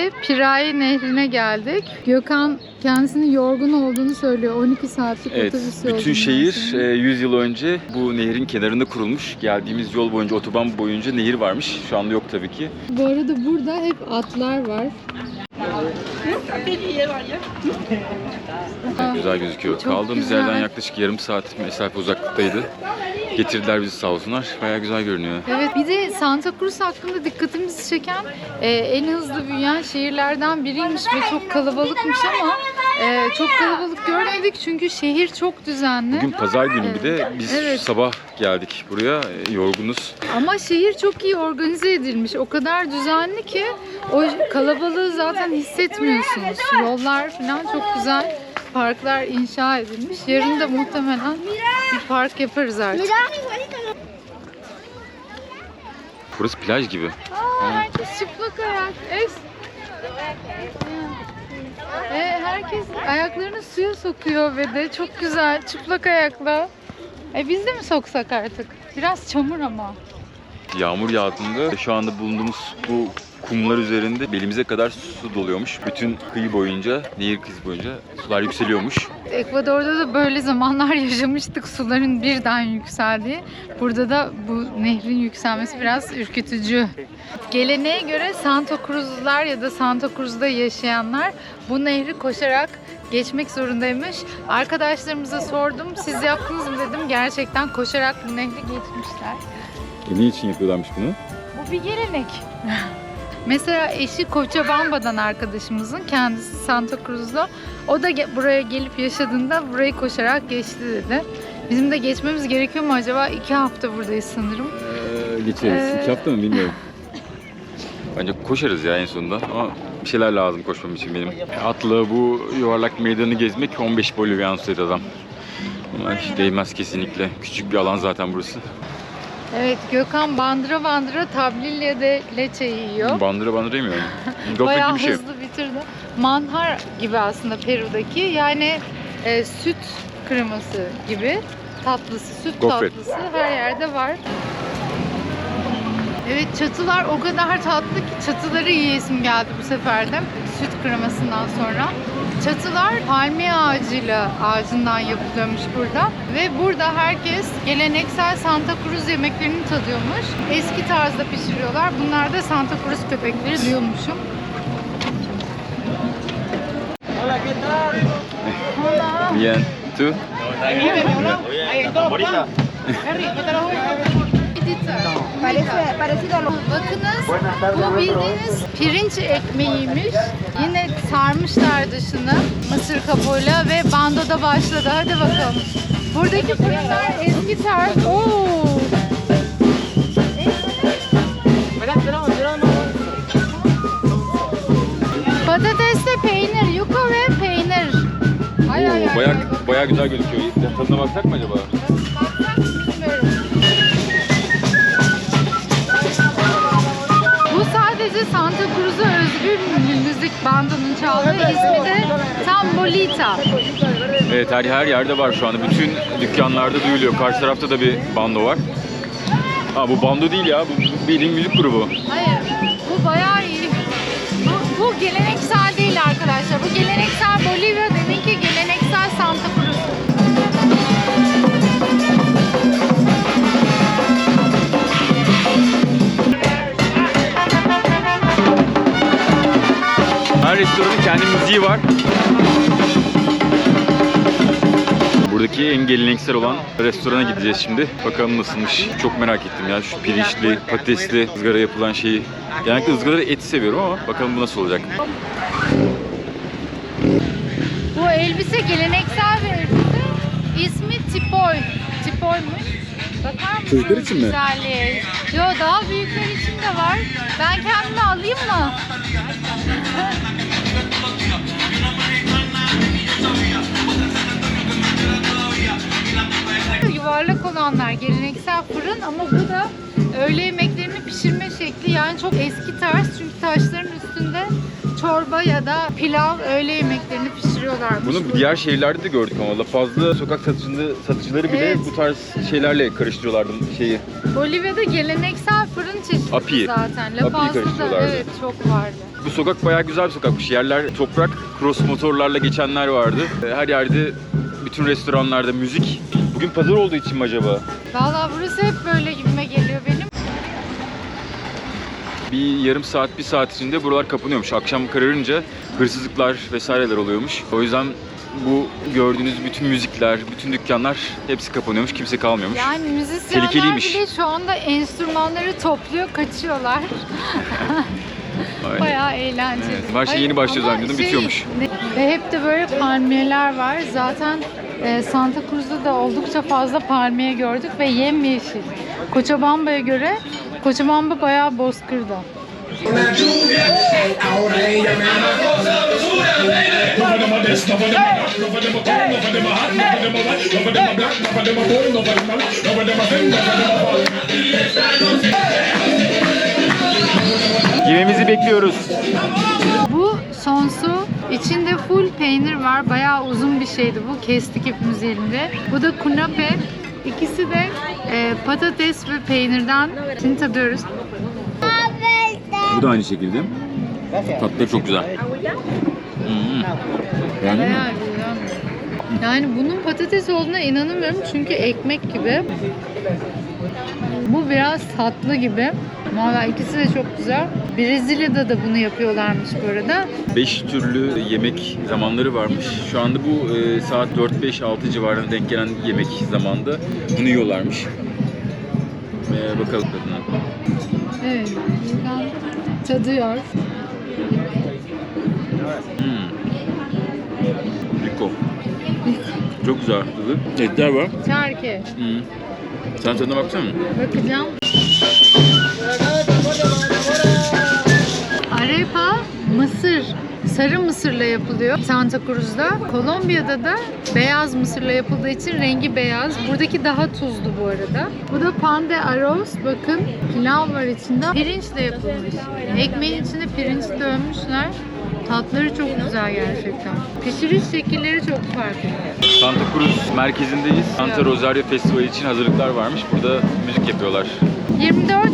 Şimdi Pirayi Nehri'ne geldik. Gökhan kendisinin yorgun olduğunu söylüyor. 12 saatlik Evet, otobüs bütün yolculuğundan şehir e, 100 yıl önce bu nehrin kenarında kurulmuş. Geldiğimiz yol boyunca, otoban boyunca nehir varmış. Şu anda yok tabii ki. Bu arada burada hep atlar var. Güzel gözüküyor. Çok Kaldığımız güzel. yerden yaklaşık yarım saat mesafe uzaklıktaydı. Getirdiler bizi sağ olsunlar. Bayağı güzel görünüyor. Evet bir de Santa Cruz hakkında dikkatimizi çeken e, en hızlı büyüyen şehirlerden biriymiş ve çok kalabalıkmış ama e, çok kalabalık görmedik çünkü şehir çok düzenli. Bugün pazar günü bir de biz Evet. sabah geldik buraya. E, Yorgunuz. Ama şehir çok iyi organize edilmiş. O kadar düzenli ki o kalabalığı zaten hissetmiyorsunuz. Yollar falan çok güzel. Parklar inşa edilmiş. Yarın da muhtemelen bir park yaparız artık. Burası plaj gibi. Aa, herkes çıplak ayak. Es. E, herkes ayaklarını suya sokuyor ve de çok güzel çıplak ayakla. E biz de mi soksak artık? Biraz çamur ama. Yağmur yağdığında şu anda bulunduğumuz bu kumlar üzerinde belimize kadar su doluyormuş. Bütün kıyı boyunca, nehir kıyı boyunca sular yükseliyormuş. Ekvador'da da böyle zamanlar yaşamıştık suların birden yükseldiği. Burada da bu nehrin yükselmesi biraz ürkütücü. Geleneğe göre Santa Cruzlular ya da Santa Cruz'da yaşayanlar bu nehri koşarak geçmek zorundaymış. Arkadaşlarımıza sordum, siz yaptınız mı dedim. Gerçekten koşarak bu nehri geçmişler. E ne için yapıyorlarmış bunu? Bu bir gelenek. Mesela eşi Cochabamba'dan arkadaşımızın kendisi Santa Cruz'da. O da ge- buraya gelip yaşadığında burayı koşarak geçti dedi. Bizim de geçmemiz gerekiyor mu acaba? İki hafta buradayız sanırım. Ee, geçeriz. Ee, İki hafta mı bilmiyorum. Bence koşarız ya en sonunda ama bir şeyler lazım koşmam için benim. Atla bu yuvarlak meydanı gezmek 15 Bolivian dedi adam. Ama hiç değmez kesinlikle. Küçük bir alan zaten burası. Evet Gökhan bandıra bandıra tablilya de leçe yiyor. Bandıra bandıra yemiyor Bayağı gibi bir şey. hızlı bitirdi. Manhar gibi aslında Peru'daki. Yani e, süt kreması gibi. Tatlısı, süt Gofret. tatlısı her yerde var. Evet çatılar o kadar tatlı ki çatıları yiyesim geldi bu sefer de süt kremasından sonra. Çatılar palmiye ağacıyla ağacından yapılıyormuş burada. Ve burada herkes geleneksel Santa Cruz yemeklerini tadıyormuş. Eski tarzda pişiriyorlar. Bunlar da Santa Cruz köpekleri diyormuşum. Hola. Bien. Tu? Parece, parecido a lo Bakınız bu bildiğiniz pirinç ekmeğiymiş. Yine sarmışlar dışını mısır kabuğuyla ve bando da başladı. Hadi bakalım. Buradaki fırınlar eski tarz. Oo. Patatesle peynir, yuka ve peynir. Ay ay ay. Baya, ay. baya güzel gözüküyor. Tadına baksak mı acaba? Baksak Bir müzik bandının çaldığı ismi de Tambolita. Evet her, her yerde var şu anda. Bütün dükkanlarda duyuluyor. Karşı tarafta da bir bando var. Ha bu bando değil ya. Bu, bu bildiğin müzik grubu. Hayır, bu bayağı iyi. Bu, bu geleneksel değil arkadaşlar. Bu geleneksel Bolivya, restoranın kendi müziği var. Buradaki en geleneksel olan restorana gideceğiz şimdi. Bakalım nasılmış. Çok merak ettim ya şu pirinçli, patatesli ızgara yapılan şeyi. Genellikle ızgara eti seviyorum ama bakalım bu nasıl olacak. Bu elbise geleneksel bir elbise. İsmi Tipoy. Tipoymuş. Bakar Çocuklar için mi? güzelliğe? Yo daha büyükler için de var. Ben kendime alayım mı? Yuvarlak olanlar geleneksel fırın ama bu da öğle yemeklerini pişirme şekli yani çok eski tarz çünkü taşların üstünde çorba ya da pilav öğle yemeklerini pişiriyorlarmış. Bunu diğer şehirlerde de gördük ama La Paz'da sokak satıcıları, satıcıları bile Evet. bu tarz şeylerle karıştırıyorlardı şeyi. Bolivya'da geleneksel fırın çeşidi Api'yi. zaten. La Api'yi Paz'da da karıştırıyorlardı. evet çok vardı. Bu sokak bayağı güzel bir sokakmış. Yerler toprak, cross motorlarla geçenler vardı. Her yerde bütün restoranlarda müzik. Bugün pazar olduğu için mi acaba? Vallahi burası hep böyle Bir yarım saat, bir saat içinde buralar kapanıyormuş. Akşam kararınca hırsızlıklar vesaireler oluyormuş. O yüzden bu gördüğünüz bütün müzikler, bütün dükkanlar hepsi kapanıyormuş. Kimse kalmıyormuş. Yani müzisyenler Tehlikeliymiş. bile şu anda enstrümanları topluyor, kaçıyorlar. Aynen. Bayağı eğlenceli. Evet, her şey Ay, yeni başlıyor ama zannediyordum, bitiyormuş. Ve hep de böyle palmiyeler var. Zaten e, Santa Cruz'da da oldukça fazla palmiye gördük ve yemyeşil. Cochabamba'ya göre Cochabamba bayağı bozkırda. Yemeğimizi bekliyoruz. Bu sonsu. içinde full peynir var. Bayağı uzun bir şeydi bu. Kestik hepimiz elinde. Bu da kunape. İkisi de e, patates ve peynirden. Şimdi tadıyoruz. Bu da aynı şekilde. Tatları çok güzel. Hmm. Bayağı güzel. Yani bunun patates olduğuna inanamıyorum çünkü ekmek gibi. Bu biraz tatlı gibi. Valla ikisi de çok güzel. Brezilya'da da bunu yapıyorlarmış bu arada. 5 türlü yemek zamanları varmış. Şu anda bu e, saat 4-5-6 civarına denk gelen yemek zamanda bunu yiyorlarmış. E, bakalım tadına. Evet. Buradan tadıyor. Hmm. Rico. Çok güzel tadı. Etler var. Terke. Hmm. Sen tadına baksana. Bakacağım. Arepa mısır. Sarı mısırla yapılıyor Santa Cruz'da. Kolombiya'da da beyaz mısırla yapıldığı için rengi beyaz. Buradaki daha tuzlu bu arada. Bu da pan de arroz. Bakın pilav var içinde. Pirinçle yapılmış. Ekmeğin içinde pirinç dövmüşler. Tatları çok güzel gerçekten. Pişiriş şekilleri çok farklı. Santa Cruz merkezindeyiz. Santa Rosario Festivali için hazırlıklar varmış. Burada müzik yapıyorlar. 24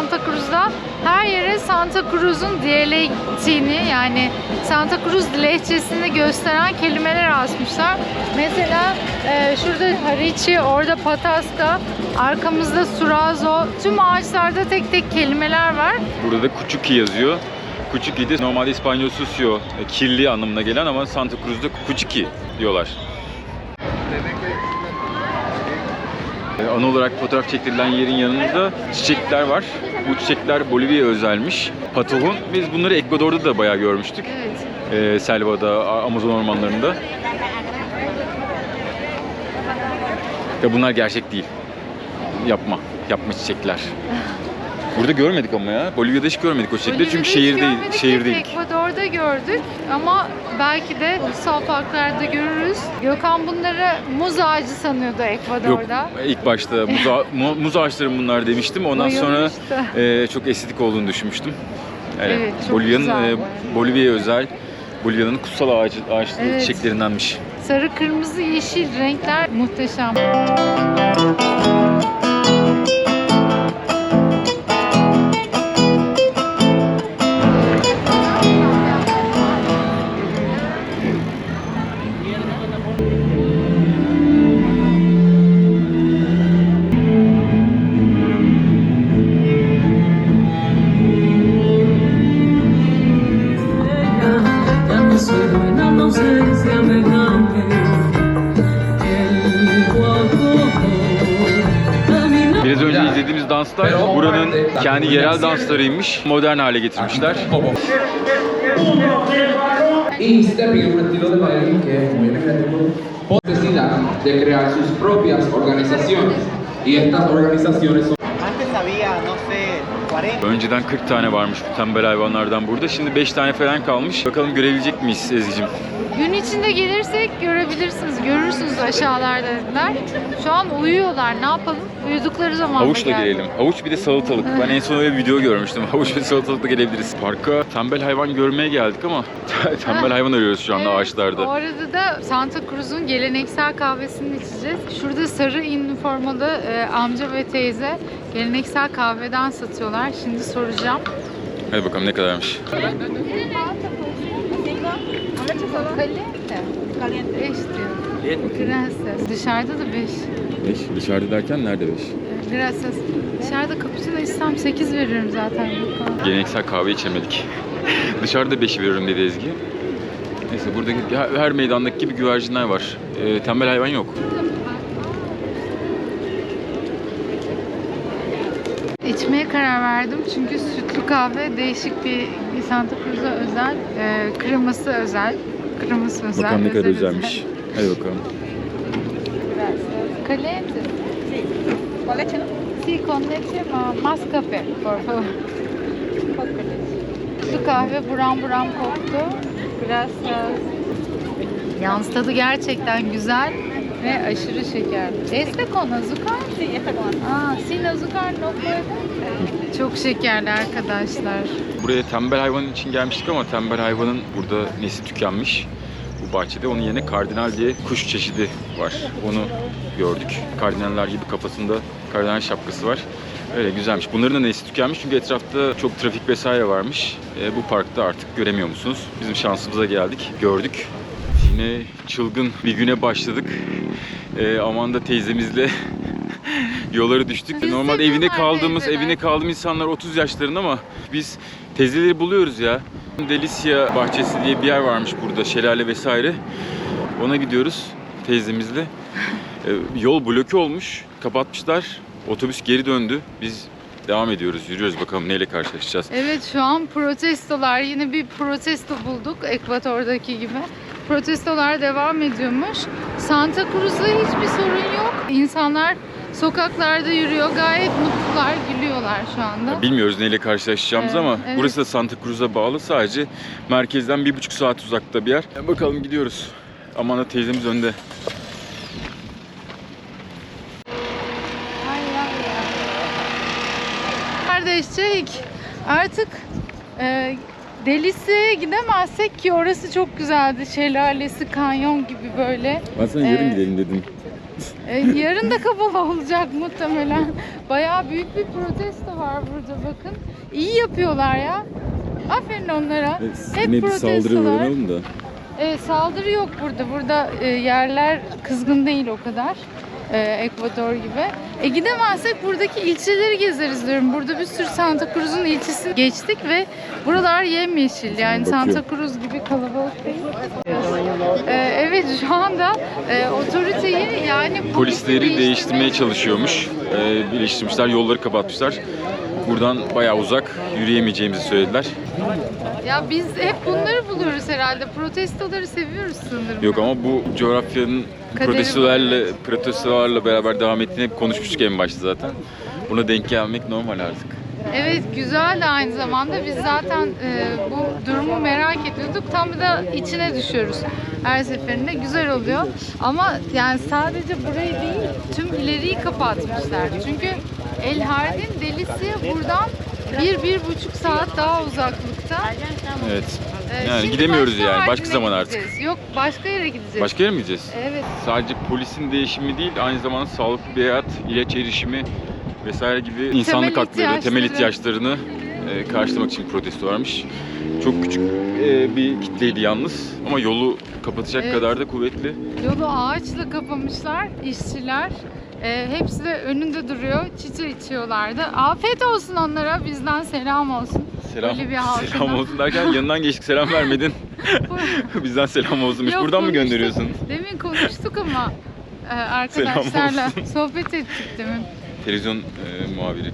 Santa Cruz'da her yere Santa Cruz'un diyalektini yani Santa Cruz lehçesini gösteren kelimeler asmışlar. Mesela e, şurada hariçi, orada pataska, arkamızda surazo. Tüm ağaçlarda tek tek kelimeler var. Burada da Kuchuki yazıyor. Kuchuki de normalde İspanyol sucio, e, kirli anlamına gelen ama Santa Cruz'da Kuchuki diyorlar. E, Ana olarak fotoğraf çektirilen yerin yanında çiçekler var. Bu çiçekler Bolivya özelmiş. Patohun. Biz bunları Ekvador'da da bayağı görmüştük. Evet. E, Selva'da, Amazon ormanlarında. Ya bunlar gerçek değil. Yapma. Yapma çiçekler. Burada görmedik ama ya. Bolivya'da hiç görmedik o çiçekleri Bolivya'da çünkü hiç şehir değil, görmedik, şehir değil. Ekvador'da gördük ama belki de ulusal parklarda görürüz. Gökhan bunları muz ağacı sanıyordu Yok Ekvador'da. ilk başta muz, ağa- mu- muz ağaçları bunlar demiştim. Ondan sonra Bayılmıştı. e, çok estetik olduğunu düşünmüştüm. Evet, Evet, çok Bolivya'nın güzel e. Bolivya'ya özel Bolivya'nın kutsal ağacı, ağaçlı Evet. çiçeklerindenmiş. Sarı, kırmızı, yeşil renkler muhteşem. Kendi yerel danslarıymış. Modern hale getirmişler. y Stepping es un estilo de baile que es muy energético, necesidad de crear sus propias organizaciones y estas organizaciones son Önceden 40 tane varmış bu tembel hayvanlardan burada. Şimdi 5 tane falan kalmış. Bakalım görebilecek miyiz Ezgi'cim? Gün içinde gelirsek görebilirsiniz, görürsünüz aşağılarda dediler. Şu an uyuyorlar. Ne yapalım? Uyudukları zaman Havuçla gelelim. Havuç bir de salatalık. Ben en son öyle bir video görmüştüm. Havuç ve salatalıkla gelebiliriz. Parka tembel hayvan görmeye geldik ama tembel hayvan arıyoruz şu anda Evet, ağaçlarda. Bu arada da Santa Cruz'un geleneksel kahvesini içeceğiz. Şurada sarı üniformalı e, amca ve teyze geleneksel kahveden satıyorlar. Şimdi soracağım. Hadi bakalım ne kadarmış. 5 diyor. Gracias. Dışarıda da 5. 5. Dışarıda derken nerede 5? Gracias. Dışarıda cappuccino istem 8 veririm zaten. Geleneksel kahve içemedik. Dışarıda 5 veriyorum dedi Ezgi. Neyse buradaki her- her meydandaki gibi güvercinler var. Ee, tembel hayvan yok. Karar verdim çünkü sütlü kahve değişik bir Santa Cruz'a özel, e, kreması özel. Kreması özel. Bakalım ne kadar özel, özelmiş. Hadi bakalım. Caliente. Con leche, ¿no? Sí, con leche ma- más café, por favor. Sütlü kahve buram buram koktu. Gracias. Yalnız tadı gerçekten güzel ve aşırı şekerli. Este con azúcar? Sí, está con Aa, sin azúcar no puede. Çok şekerli arkadaşlar. Buraya tembel hayvan için gelmiştik ama tembel hayvanın burada nesli tükenmiş. Bu bahçede onun yerine kardinal diye kuş çeşidi var. Onu gördük. Kardinaller gibi kafasında kardinal şapkası var. Öyle güzelmiş. Bunların da nesli tükenmiş çünkü etrafta çok trafik vesaire varmış. E, bu parkta artık göremiyor musunuz? Bizim şansımıza geldik, gördük. Yine çılgın bir güne başladık. E, Amanda teyzemizle yollara düştük. Biz de Normal evine kaldığımız, evine kaldığım insanlar 30 yaşlarında ama biz teyzeleri buluyoruz ya. Delicia bahçesi diye bir yer varmış burada, şelale vesaire. Ona gidiyoruz teyzemizle. Ee, yol bloke olmuş, kapatmışlar. Otobüs geri döndü. Biz devam ediyoruz, yürüyoruz bakalım neyle karşılaşacağız. Evet şu an protestolar yine bir protesto bulduk Ekvator'daki gibi. Protestolar devam ediyormuş. Santa Cruz'da hiçbir sorun yok. İnsanlar sokaklarda yürüyor. Gayet mutlular, gülüyorlar şu anda. Bilmiyoruz neyle karşılaşacağımızı Evet, ama evet. burası da Santa Cruz'a bağlı. Sadece merkezden bir buçuk saat uzakta bir yer. Bakalım gidiyoruz. Amanda teyzemiz önde. Kardeşçik artık e, Delisi'ye gidemezsek ki orası çok güzeldi. Şelalesi, kanyon gibi böyle. Ben sana yarın Ee, gidelim dedim. E, yarın da kapalı olacak muhtemelen. Bayağı büyük bir protesto var burada bakın. İyi yapıyorlar ya. Aferin onlara. Hep protestolar. da. E, saldırı yok burada. Burada e, yerler kızgın değil o kadar. E, Ekvador gibi. E gidemezsek buradaki ilçeleri gezeriz diyorum. Burada bir sürü Santa Cruz'un ilçesi geçtik ve buralar yemyeşil. Yani. Santa Cruz gibi kalabalık değil. E, evet şu anda e, otoriteyi yani Polisleri değiştirmeye çalışıyormuş. Ee, birleştirmişler, yolları kapatmışlar. Buradan bayağı uzak, yürüyemeyeceğimizi söylediler. Ya biz hep bunları buluyoruz herhalde. Protestoları seviyoruz sanırım. Yok ama bu coğrafyanın Kaderi protestolarla, protestolarla beraber devam ettiğini hep konuşmuştuk en başta zaten. Buna denk gelmek normal artık. Evet güzel de aynı zamanda biz zaten e, bu durumu merak ediyorduk. Tam da içine düşüyoruz her seferinde. Güzel oluyor. Ama yani sadece burayı değil tüm ileriyi kapatmışlar. Çünkü El Hardin delisi buradan bir, bir buçuk saat daha uzaklıkta. Evet. E, Yani şimdi gidemiyoruz başka yani, başka zaman artık. gideceğiz. Yok başka yere gideceğiz. Başka yere mi gideceğiz? Evet. Sadece polisin değişimi değil, aynı zamanda sağlıklı bir hayat, ilaç erişimi vesaire gibi insanlık hakları, temel ihtiyaçları. ihtiyaçlarını e, karşılamak için protesto varmış. Çok küçük e, bir kitleydi yalnız ama yolu kapatacak Evet. kadar da kuvvetli. Yolu ağaçla kapamışlar işçiler. Ee, hepsi de önünde duruyor. Çiçe içiyorlardı. Afiyet olsun onlara. Bizden selam olsun. Selam, Bolivya halkına. selam olsun derken yanından geçtik selam vermedin. Bizden selam olsunmuş. Yok, Buradan mı konuştuk. gönderiyorsun? Demin konuştuk ama e, arkadaşlarla sohbet ettik demin. Televizyon e, muhabiri.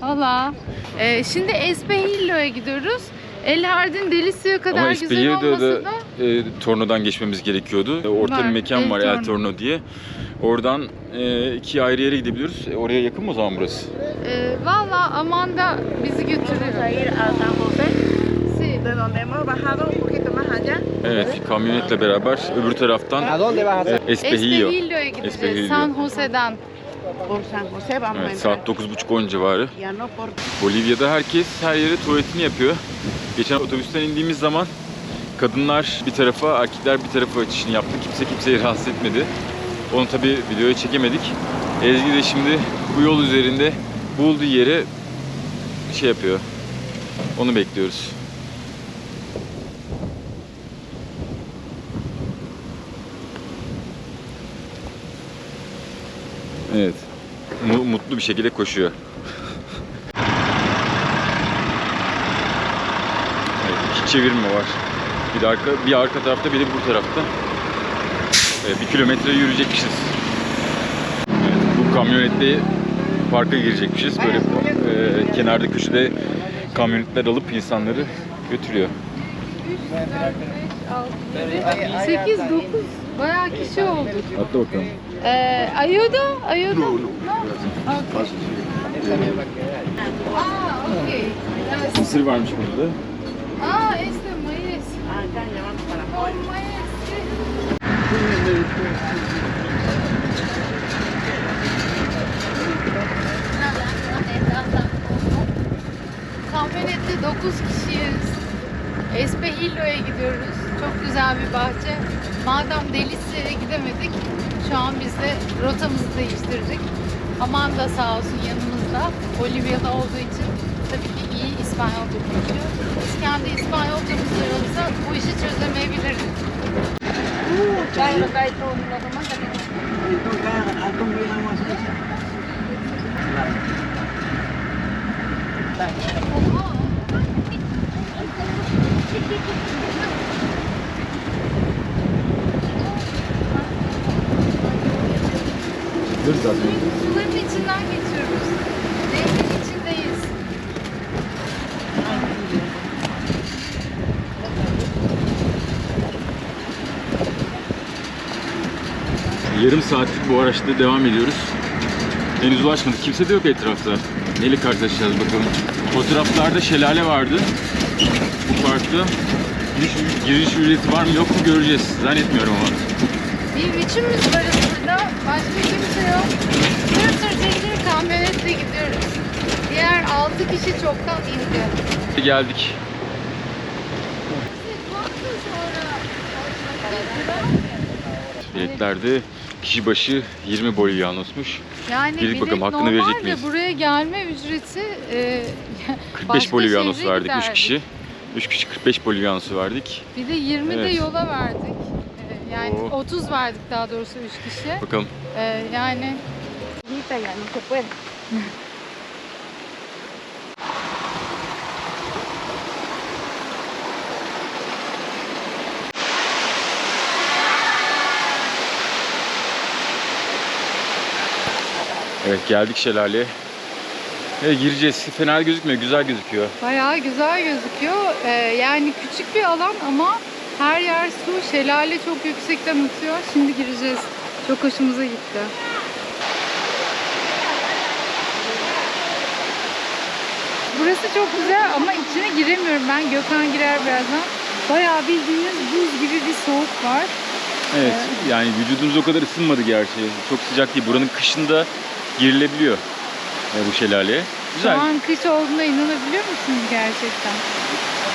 Valla. Ee, şimdi Espejillo'ya gidiyoruz. El Hardin Delisi'ye kadar Ama güzel olmasa da da e, Torno'dan geçmemiz gerekiyordu. E, Orta Var, bir mekan El var El. Torno diye. Oradan e, iki ayrı yere gidebiliyoruz. E, oraya yakın mı o zaman burası? Ee, Valla Amanda bizi götürüyor. Vamos a ir a San José, Sí. de donde hemos bajado un poquito más allá. Evet, kamyonetle beraber öbür taraftan e, Espejillo. Espejillo'ya gideceğiz. Espejillo. San Jose'den. Evet, saat 9.30-10 civarı. Bolivya'da herkes her yere tuvaletini yapıyor. Geçen otobüsten indiğimiz zaman kadınlar bir tarafa, erkekler bir tarafa çişini yaptı. Kimse kimseyi rahatsız etmedi. Onu tabi videoya çekemedik. Ezgi de şimdi bu yol üzerinde bulduğu yere şey yapıyor. Onu bekliyoruz. Evet. Mu- mutlu bir şekilde koşuyor. Evet, iki çevirme var. Bir de arka, bir arka tarafta bir de bu tarafta. Evet, bir kilometre yürüyecekmişiz. Evet, bu kamyonette parka girecekmişiz. Böyle e, kenarda köşede kamyonetler alıp insanları götürüyor. 8, 9 bayağı kişi olduk. Atla bakalım. Ee, ayuda? Ayuda? No. Okay. Aa. Mısır varmış burada. Aa, este maíz. Oh, maíz. Kamyonette 9 kişiyiz. Espejillo'ya gidiyoruz. Çok güzel bir bahçe. Madem Delicia'ya gidemedik, şu an biz de rotamızı değiştirdik. Amanda sağ olsun yanımızda. Bolivya'da olduğu için tabii ki iyi İspanyolca konuşuyor. Biz kendi İspanyolcamızla olsa bu işi çözemeyebiliriz. Kaya mo tayo ito, hindi ako magaling. Ito, kaya atong bilang mas isa. Dur zaten. Suların içinden geliyor. Yarım saatlik bu araçta devam ediyoruz. Henüz ulaşmadık. Kimse de yok etrafta. Neyle karşılaşacağız bakalım. Fotoğraflarda şelale vardı. Bu parkta giriş, giriş ücreti var mı yok mu göreceğiz. Zannetmiyorum ama. Bir üçümüz varız burada. Başka kimse yok. Tır tır tır kamyonetle gidiyoruz. Diğer altı kişi çoktan indi. Geldik. Biletlerde kişi başı 20 bolivyanosmuş. Yani bilet bakalım, hakkını verecek de miyiz? buraya gelme ücreti e, 45 başka bolivyanos şehre verdik 3 giderdik. kişi. 3 kişi 45 bolivyanosu verdik. Bir de 20 de Evet. yola verdik. E, yani Oo. 30 verdik daha doğrusu 3 kişi. Bakalım. E, yani Ahorita Evet geldik şelaleye. Evet, gireceğiz. Fena gözükmüyor. Güzel gözüküyor. bayağı güzel gözüküyor. E, yani küçük bir alan ama her yer su. Şelale çok yüksekten atıyor. Şimdi gireceğiz. Çok hoşumuza gitti. Burası çok güzel ama içine giremiyorum ben. Gökhan girer birazdan. Bayağı bildiğiniz buz gibi bir soğuk var. Evet. Yani vücudumuz o kadar ısınmadı gerçi. Çok sıcak değil. Buranın kışında girilebiliyor e, bu şelaleye. Güzel. Şu an kış olduğuna inanabiliyor musunuz gerçekten?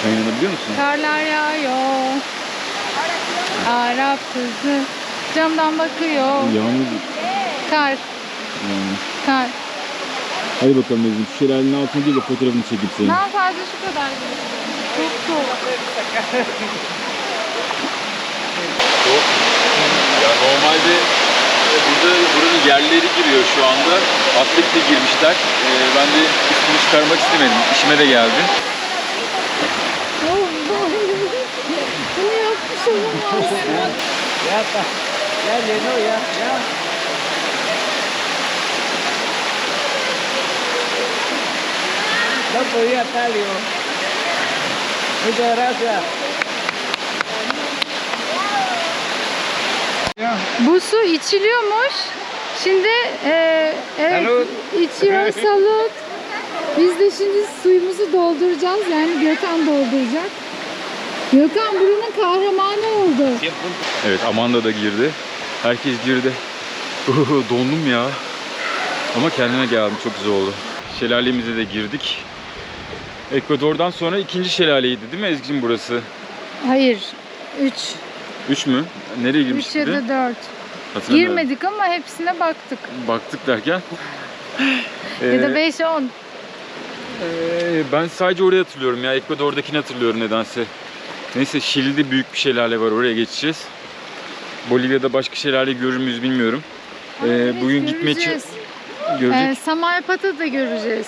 Sen inanabiliyor musun? Karlar yağıyor. Arap kızı camdan bakıyor. Yağmur. Kar, Yani. kar. Hadi bakalım Ezgi. Şu şelalenin altına gir de fotoğrafını çekip seni. Daha fazla şu kadar. Çok soğuk. Ya normalde burada buranın yerleri giriyor şu anda. Atletle girmişler. E, ben de üstünü çıkarmak istemedim. İşime de geldi. Bunu yapmış olamaz. Ya está. Ya. No podía estar. Muchas gracias. Bu su içiliyormuş. Şimdi e, evet, içiyor salut. Biz de şimdi suyumuzu dolduracağız. Yani Gökhan dolduracak. Gökhan buranın kahramanı oldu. Evet Amanda da girdi. Herkes girdi. Dondum ya. Ama kendime geldim çok güzel oldu. Şelalemize de girdik. Ekvador'dan sonra ikinci şelaleydi değil mi Ezgi'cim burası? Hayır. 3. Üç mü? Nereye 3 girmiştik? ya bir de? da 4. Hatırlamıyorum. Girmedik ama hepsine baktık. Baktık derken. Ya da Ee, 5 10. Ee, ben sadece orayı hatırlıyorum ya. Ekvador'dakini hatırlıyorum nedense. Neyse Şili'de büyük bir şelale var. Oraya geçeceğiz. Bolivya'da başka şelale görür müyüz bilmiyorum. Ee, bugün göreceğiz. görecek. Ee, Samayapat'ı da göreceğiz.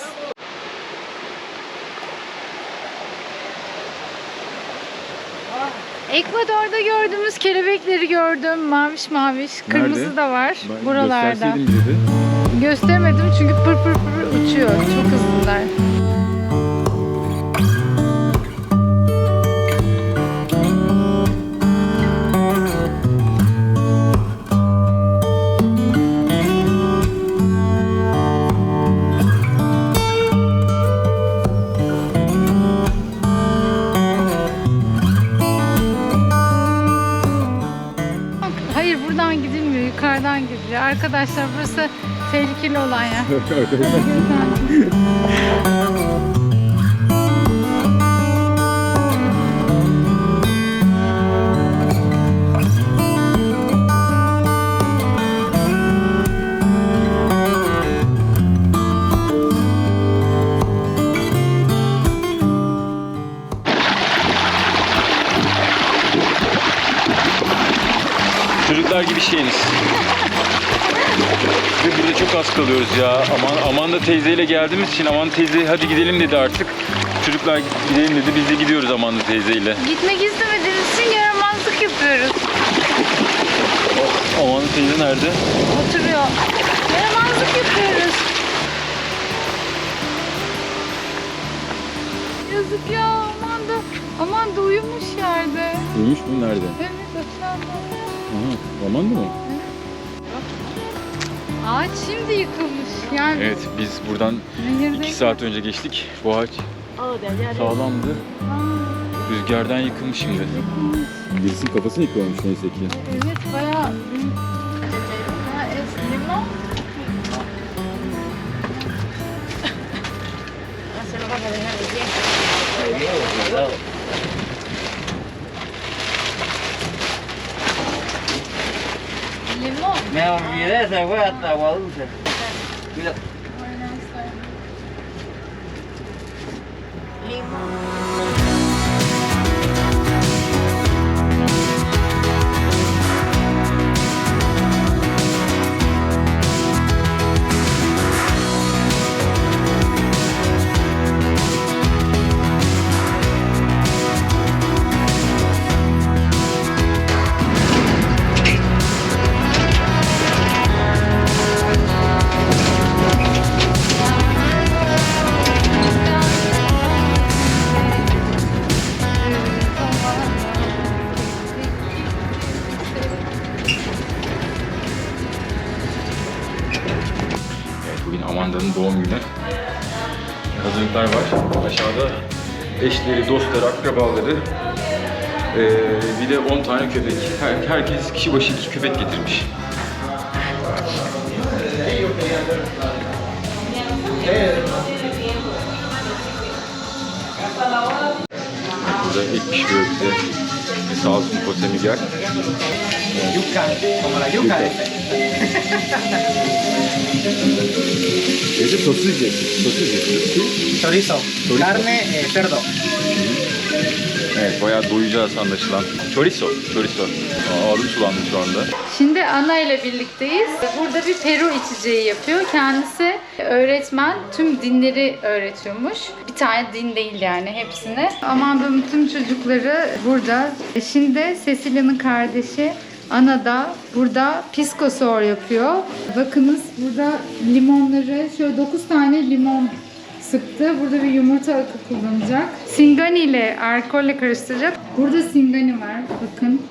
Ekvador'da gördüğümüz kelebekleri gördüm. Maviş maviş. Kırmızı Nerede? da var Ben buralarda. gösterseydin bize de. Göstermedim çünkü pır pır pır uçuyor. Çok hızlılar. Yukarıdan gidiliyor. Arkadaşlar burası tehlikeli olan yer. Çocuklar gibi şeyiniz. Ve burada çok az kalıyoruz ya. Aman Amanda teyzeyle geldiğimiz için Amanda teyze hadi gidelim dedi artık. Çocuklar gidelim dedi. Biz de gidiyoruz Amanda teyzeyle. Gitmek istemediğimiz için yaramazlık yapıyoruz. Amanda teyze nerede? Oturuyor. Yaramazlık yapıyoruz. Yazık ya Amanda. Amanda uyumuş yerde. Uyumuş mu? Nerede? Evet aşağıda. Aha, Amanda mı? Ağaç şimdi yıkılmış. Yani Evet biz buradan nehirde. 2 saat önce geçtik. Bu ağaç sağlamdı. Rüzgardan yıkılmış şimdi. Birisinin kafasını yıkılmış neyse ki. Evet bayağı büyük. Ha, es limon. limón. Me olvidé, se fue hasta agua dulce. Cuidado. Limón. Kişi başı iki köpek getirmiş. Burada et pişiriyor bize. Sağ olsun Jose Miguel. yuca, como la yuca. Ese sosisce. Sosisce. Chorizo, carne, eh, cerdo. Evet bayağı doyacağız anlaşılan. Chorizo. Chorizo. Aa, sulandı şu anda. Şimdi Ana ile birlikteyiz. Burada bir Peru içeceği yapıyor. Kendisi öğretmen. Tüm dinleri öğretiyormuş. Bir tane din değil yani hepsini. Amanda'nın tüm çocukları burada. Şimdi Cecilia'nın kardeşi Ana da burada pisco sour yapıyor. Bakınız burada limonları şöyle 9 tane limon sıktı. Burada bir yumurta akı kullanacak. Singani ile alkolle karıştıracak. Burada singani var. Bakın.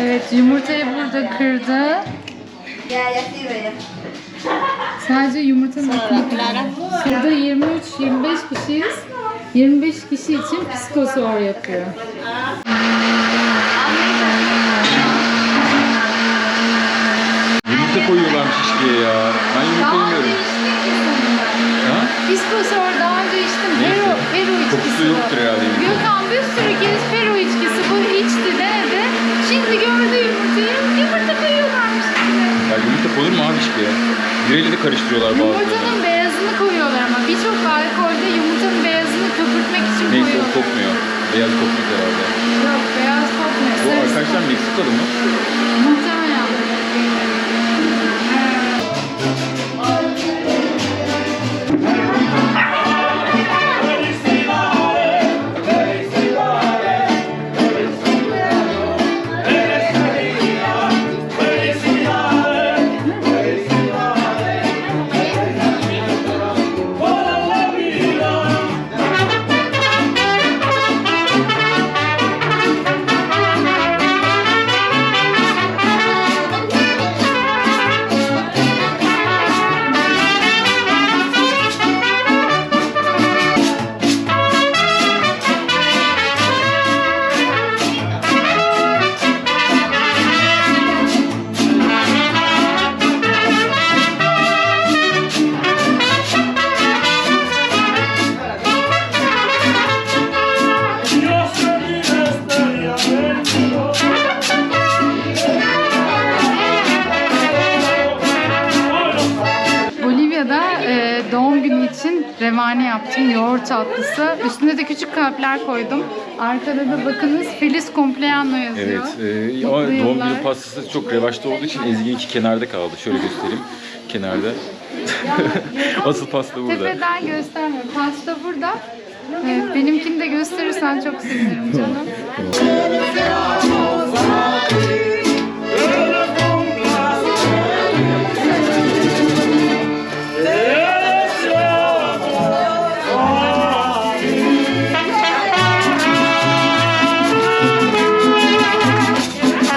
Evet yumurtayı burada kırdı. Sadece yumurtanın kırdı. Burada 23-25 kişiyiz. 25 kişi için psikosoğur yapıyor. Yumurta koyuyorlarmış şişkiye ya. Ben yumurta yemiyorum. Psikosoğur daha önce içtim. Neyse. Peru, Peru içkisi Kokusu bu. yoktur herhalde. Gökhan bir sürü kez Peru içkisi bu içti denedi. Şimdi gördü yumurtayı. Yumurta koyuyorlarmış içine. Ya yumurta konur mu abi şişkiye? Bireyle de karıştırıyorlar bazıları. Yumurtanın beyazını koyuyorlar ama birçok alkolde yumurtanın beyazını köpürtmek için Neyse koyuyorlar. kokmuyor. Beyaz kokmuyor herhalde. Yok beyaz kokmuyor. Bu arkadaşlar. Meksikalı mı? Muhtemelen. Yaptım. Yoğurt tatlısı. Üstüne de küçük kalpler koydum. Arkada da bakınız Feliz Compleanno yazıyor. Evet. E, Mutlu ama doğum yıllar. günü pastası çok revaçta olduğu için Ezgi'ninki kenarda kaldı. Şöyle göstereyim. Kenarda. Asıl pasta burada. Tepeden gösterme. Pasta burada. Evet, benimkini de gösterirsen çok sevinirim canım.